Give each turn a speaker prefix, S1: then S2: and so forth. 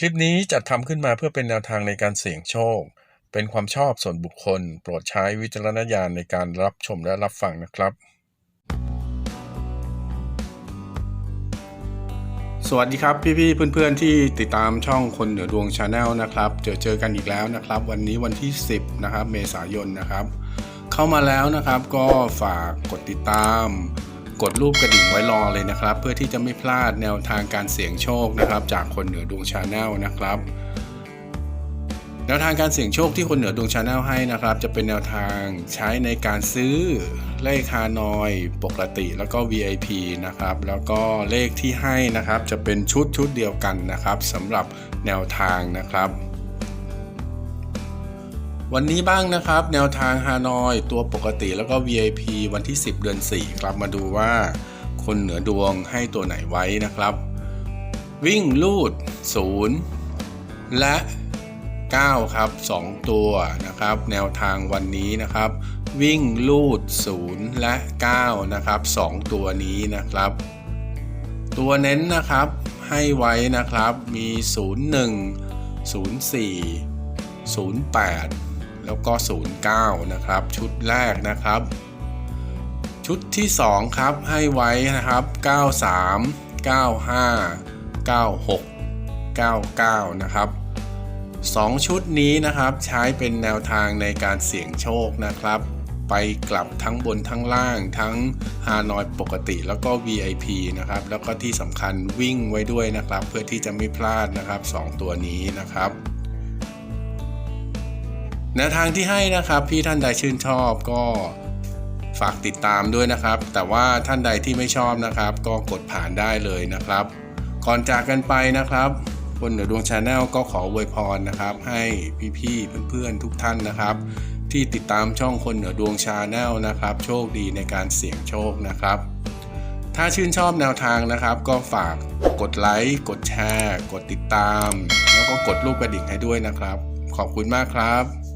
S1: คลิปนี้จัดทำขึ้นมาเพื่อเป็นแนวทางในการเสี่ยงโชค เป็นความชอบส่วนบุคคล โปรดใช้วิจารณญาณในการรับชมและรับฟังนะครับ
S2: สวัสดีครับพี่ๆเพื่อนๆที่ติดตามช่องคนเหนือดวงชาแนลนะครับเจอเจอกันอีกแล้วนะครับ วันนี้วันที่ 10นะครับเมษายนนะครับ เข้ามาแล้วนะครับก็ฝากกดติดตาม กดรูปกระดิ่งไว้รอเลยนะครับ เพื่อที่จะไม่พลาดแนวทางการเสี่ยงโชคนะครับ จากคนเหนือดวงชาแนลนะครับแนวทางการเสี่ยงโชคที่คนเหนือดวงชาแนลให้นะครับ จะเป็นแนวทางใช้ในการซื้อเลขฮานอยปกติแล้วก็ VIP นะครับ แล้วก็เลขที่ให้นะครับจะเป็นชุดชุดเดียวกันนะครับสำหรับแนวทางนะครับ วันนี้บ้างนะครับ แนวทางฮานอยตัวปกติแล้วก็ VIP วันที่ 10 เดือน 4 ครับมาดูว่า คนเหนือดวงให้ตัวไหนไว้นะครับ วิ่งลูด 0 และ 9 ครับ 2 ตัวนะครับ แนวทางวันนี้นะครับ วิ่งลูด 0 และ 9 นะครับ 2 ตัวนี้นะครับ ตัวเน้นนะครับให้ไว้นะครับมี 01 04 08 แล้วก็ 09 นะครับ ชุดแรกนะครับ ชุดที่ 2 ครับให้ไว้นะครับ 93 95 96 99 นะครับ2 ชุดนี้นะครับใช้เป็นแนวทางในการเสี่ยงโชคนะครับ ไปกลับทั้งบนทั้งล่างทั้งฮานอยปกติแล้วก็ VIP นะครับ แล้วก็ที่สำคัญวิ่งไว้ด้วยนะครับ เพื่อที่จะไม่พลาดนะครับ 2 ตัวนี้นะครับ แนวทางที่ให้นะครับพี่ท่านใดชื่นชอบก็ฝากติดตามด้วยนะครับ แต่ว่าท่านใดที่ไม่ชอบนะครับ ก็กดผ่านได้เลยนะครับ ก่อนจากกันไปนะครับคนเหนือดวงชาแนลก็ขออวยพรนะครับ ให้พี่ๆเพื่อนๆทุกท่านนะครับ ที่ติดตามช่องคนเหนือดวงชาแนลนะครับ โชคดีในการเสี่ยงโชคนะครับ ถ้าชื่นชอบแนวทางนะครับ ก็ฝากกดไลค์กดแชร์ กดติดตาม แล้วก็กดรูปกระดิ่งให้ด้วยนะครับ ขอบคุณมากครับ